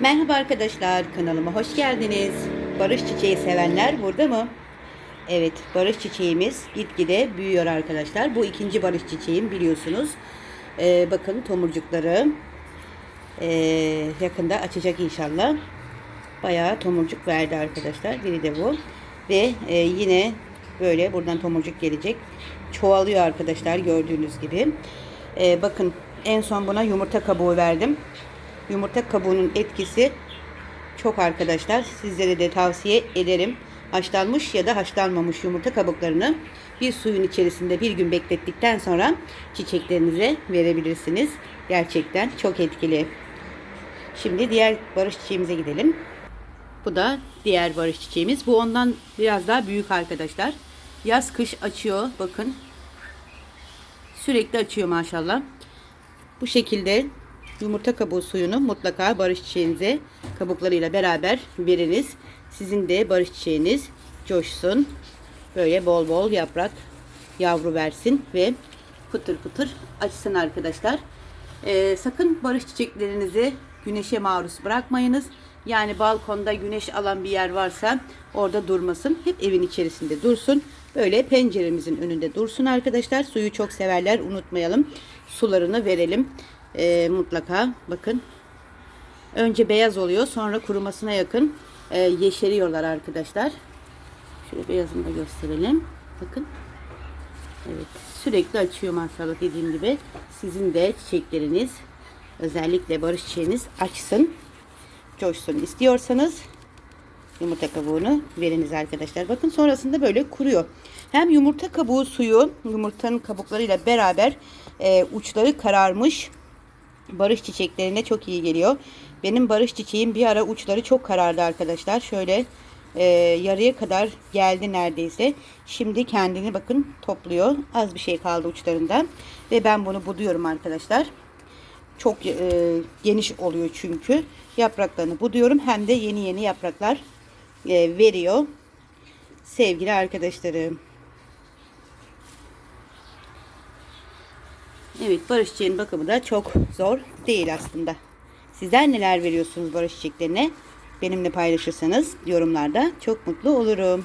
Merhaba arkadaşlar, kanalıma hoş geldiniz. Barış çiçeği sevenler burada mı? Evet, barış çiçeğimiz gitgide büyüyor arkadaşlar. Bu ikinci barış çiçeğim biliyorsunuz. Ee, bakın tomurcukları ee, yakında açacak inşallah. Bayağı tomurcuk verdi arkadaşlar. Biri de bu. Ve ee, yine böyle buradan tomurcuk gelecek. Çoğalıyor arkadaşlar gördüğünüz gibi. Ee, bakın en son buna yumurta kabuğu verdim. Yumurta kabuğunun etkisi çok arkadaşlar. Sizlere de tavsiye ederim. Haşlanmış ya da haşlanmamış yumurta kabuklarını bir suyun içerisinde bir gün beklettikten sonra çiçeklerinize verebilirsiniz. Gerçekten çok etkili. Şimdi diğer barış çiçeğimize gidelim. Bu da diğer barış çiçeğimiz. Bu ondan biraz daha büyük arkadaşlar. Yaz kış açıyor. Bakın. Sürekli açıyor maşallah. Bu şekilde yumurta kabuğu suyunu mutlaka barış çiçeğinize kabuklarıyla beraber veriniz. Sizin de barış çiçeğiniz coşsun. Böyle bol bol yaprak yavru versin ve pıtır pıtır açsın arkadaşlar. Ee, sakın barış çiçeklerinizi güneşe maruz bırakmayınız. Yani balkonda güneş alan bir yer varsa orada durmasın. Hep evin içerisinde dursun. Böyle penceremizin önünde dursun arkadaşlar. Suyu çok severler unutmayalım. Sularını verelim. Ee, mutlaka bakın. Önce beyaz oluyor sonra kurumasına yakın e, yeşeriyorlar arkadaşlar. Şöyle beyazını da gösterelim. Bakın. Evet. Sürekli açıyor maşallah dediğim gibi. Sizin de çiçekleriniz özellikle barış çiçeğiniz açsın. Coşsun istiyorsanız yumurta kabuğunu veriniz arkadaşlar. Bakın sonrasında böyle kuruyor. Hem yumurta kabuğu suyu yumurtanın kabuklarıyla beraber e, uçları kararmış barış çiçeklerine çok iyi geliyor. Benim barış çiçeğim bir ara uçları çok karardı arkadaşlar. Şöyle e, yarıya kadar geldi neredeyse. Şimdi kendini bakın topluyor. Az bir şey kaldı uçlarında. Ve ben bunu buduyorum arkadaşlar. Çok e, geniş oluyor çünkü. Yapraklarını buduyorum. Hem de yeni yeni yapraklar e, veriyor. Sevgili arkadaşlarım. Evet barış çiçeğinin bakımı da çok zor değil aslında. Sizler neler veriyorsunuz barış çiçeklerine? Benimle paylaşırsanız yorumlarda çok mutlu olurum.